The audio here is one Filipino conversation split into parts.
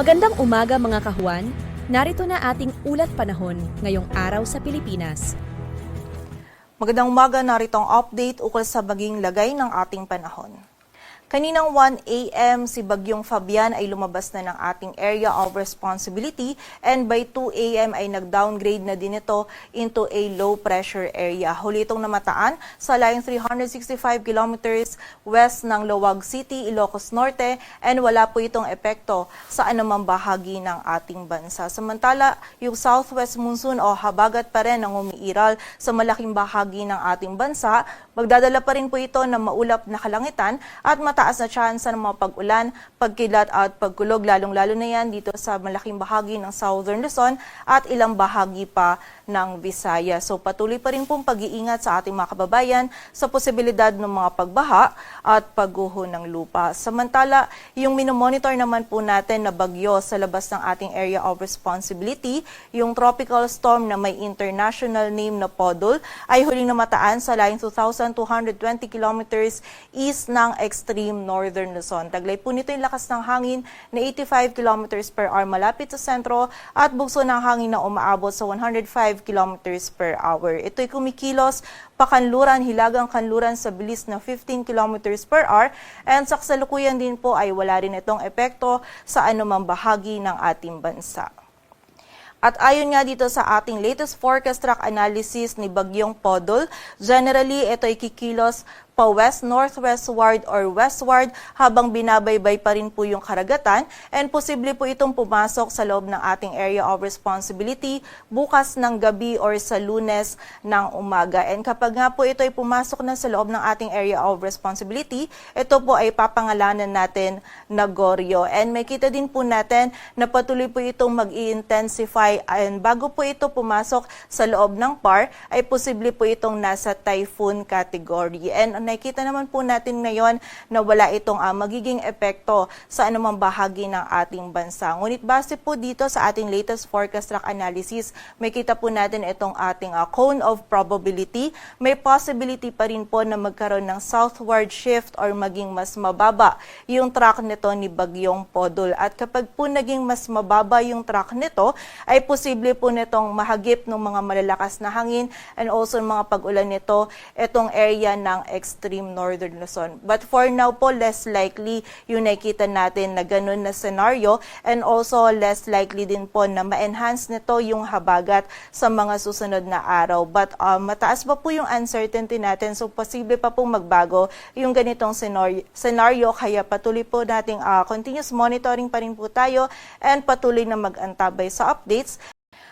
Magandang umaga mga kahuan. Narito na ating ulat panahon ngayong araw sa Pilipinas. Magandang umaga, narito ang update ukol sa maging lagay ng ating panahon. Kaninang 1 a.m. si Bagyong Fabian ay lumabas na ng ating area of responsibility and by 2 a.m. ay nag-downgrade na din ito into a low pressure area. Huli itong namataan sa line 365 kilometers west ng Lawag City, Ilocos Norte and wala po itong epekto sa anumang bahagi ng ating bansa. Samantala, yung southwest monsoon o habagat pa rin ang umiiral sa malaking bahagi ng ating bansa. Magdadala pa rin po ito ng maulap na kalangitan at mataas na tsansa ng mga pag-ulan, pagkilat at pagkulog, lalong-lalo na yan dito sa malaking bahagi ng Southern Luzon at ilang bahagi pa ng Visayas. So patuloy pa rin pong pag-iingat sa ating mga kababayan sa posibilidad ng mga pagbaha at pagguho ng lupa. Samantala, yung minomonitor naman po natin na bagyo sa labas ng ating area of responsibility, yung tropical storm na may international name na Podol ay huling namataan sa line 2,220 kilometers east ng extreme northern Luzon. Taglay po nito yung lakas ng hangin na 85 kilometers per hour malapit sa sentro at bugso ng hangin na umaabot sa 105 kilometers per hour. Ito'y kumikilos pakanluran, hilagang kanluran sa bilis na 15 kilometers per hour and sa kasalukuyan din po ay wala rin itong epekto sa anumang bahagi ng ating bansa. At ayon nga dito sa ating latest forecast track analysis ni Bagyong Podol, generally ito ay kikilos pa west, northwestward or westward habang binabaybay pa rin po yung karagatan and posible po itong pumasok sa loob ng ating area of responsibility bukas ng gabi or sa lunes ng umaga. And kapag nga po ito ay pumasok na sa loob ng ating area of responsibility, ito po ay papangalanan natin na Goryo. And may kita din po natin na patuloy po itong mag-intensify and bago po ito pumasok sa loob ng PAR, ay posible po itong nasa typhoon category. And nakikita naman po natin ngayon na wala itong ah, magiging epekto sa anumang bahagi ng ating bansa. Ngunit base po dito sa ating latest forecast track analysis, may kita po natin itong ating ah, cone of probability. May possibility pa rin po na magkaroon ng southward shift or maging mas mababa yung track nito ni Bagyong Podol. At kapag po naging mas mababa yung track nito, ay posible po nitong mahagip ng mga malalakas na hangin and also mga pag-ulan nito itong area ng extreme northern Luzon. But for now po, less likely yung nakita natin na ganun na scenario and also less likely din po na ma-enhance nito yung habagat sa mga susunod na araw. But um, mataas pa po yung uncertainty natin so posible pa pong magbago yung ganitong scenario, scenario kaya patuloy po nating uh, continuous monitoring pa rin po tayo and patuloy na mag-antabay sa updates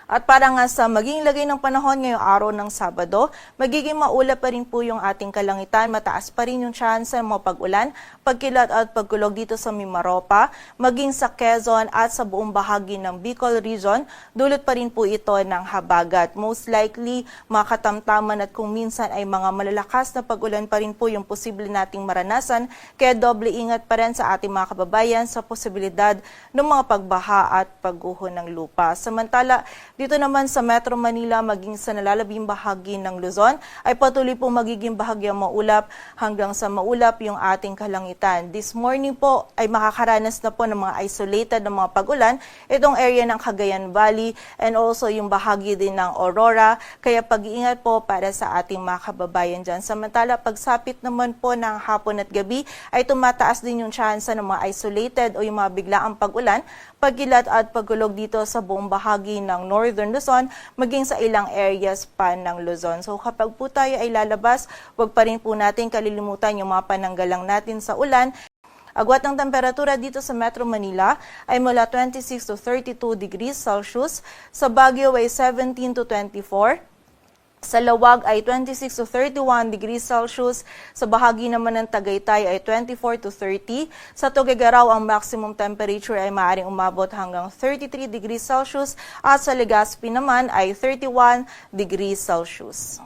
at para nga sa maging lagay ng panahon ngayong araw ng Sabado, magiging maulap pa rin po yung ating kalangitan. Mataas pa rin yung chance ng mga pag-ulan, pagkilat at pagkulog dito sa Mimaropa, maging sa Quezon at sa buong bahagi ng Bicol Region. Dulot pa rin po ito ng habagat. Most likely, makatamtaman at kung minsan ay mga malalakas na pag-ulan pa rin po yung posible nating maranasan. Kaya doble ingat pa rin sa ating mga kababayan sa posibilidad ng mga pagbaha at pagguho ng lupa. Samantala, dito naman sa Metro Manila maging sa nalalabing bahagi ng Luzon ay patuloy po magiging bahagyang maulap hanggang sa maulap yung ating kalangitan. This morning po ay makakaranas na po ng mga isolated na mga pag-ulan itong area ng Cagayan Valley and also yung bahagi din ng Aurora. Kaya pag-iingat po para sa ating mga kababayan dyan. Samantala pagsapit naman po ng hapon at gabi ay tumataas din yung chance ng mga isolated o yung mga biglaang pag-ulan, pagkilat at pagulog dito sa buong bahagi ng Northern Luzon, maging sa ilang areas pa ng Luzon. So kapag po tayo ay lalabas, huwag pa rin po natin kalilimutan yung mga pananggalang natin sa ulan. Agwat ng temperatura dito sa Metro Manila ay mula 26 to 32 degrees Celsius, sa Baguio ay 17 to 24, sa Lawag ay 26 to 31 degrees Celsius. Sa bahagi naman ng Tagaytay ay 24 to 30. Sa Tuguegarao, ang maximum temperature ay maaaring umabot hanggang 33 degrees Celsius. At sa Legazpi naman ay 31 degrees Celsius.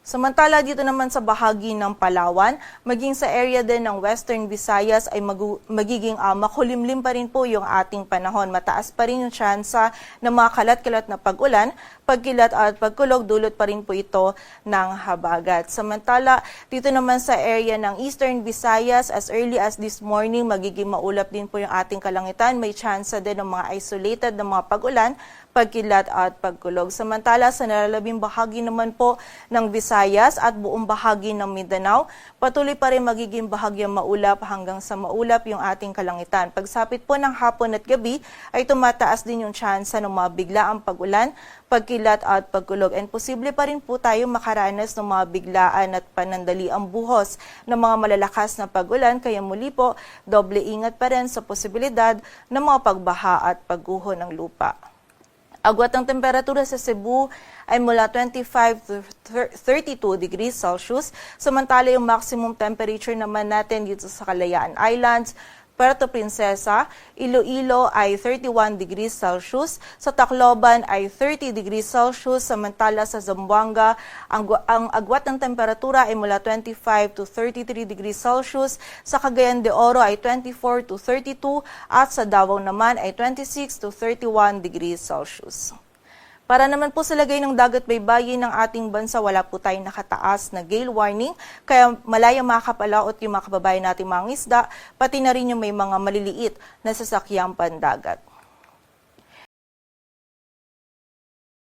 Samantala dito naman sa bahagi ng Palawan, maging sa area din ng Western Visayas ay magu- magiging ah, makulimlim pa rin po yung ating panahon. Mataas pa rin yung tsansa ng mga kalat-kalat na pag-ulan, pagkilat at pagkulog, dulot pa rin po ito ng habagat. Samantala, dito naman sa area ng Eastern Visayas, as early as this morning, magiging maulap din po yung ating kalangitan. May tsansa din ng mga isolated na mga pag-ulan, pagkilat at pagkulog. Samantala sa nalalabing bahagi naman po ng Visayas at buong bahagi ng Mindanao, patuloy pa rin magiging bahagyang maulap hanggang sa maulap yung ating kalangitan. Pagsapit po ng hapon at gabi ay tumataas din yung tsansa ng mga biglaang pag-ulan, pagkilat at pagkulog. And posible pa rin po tayo makaranas ng mga biglaan at panandaliang buhos ng mga malalakas na pag-ulan. Kaya muli po, doble ingat pa rin sa posibilidad ng mga pagbaha at pagguho ng lupa. Agwat ng temperatura sa Cebu ay mula 25 to thir- 32 degrees Celsius. Samantala yung maximum temperature naman natin dito sa Kalayaan Islands, Puerto Princesa, Iloilo ay 31 degrees Celsius, sa Tacloban ay 30 degrees Celsius, samantala sa Zamboanga, ang, ang agwat ng temperatura ay mula 25 to 33 degrees Celsius, sa Cagayan de Oro ay 24 to 32, at sa Davao naman ay 26 to 31 degrees Celsius. Para naman po sa lagay ng dagat baybayin ng ating bansa, wala po tayong nakataas na gale warning. Kaya malaya makakapalaot yung mga kababayan nating mga isda, pati na rin yung may mga maliliit na sasakyang pandagat.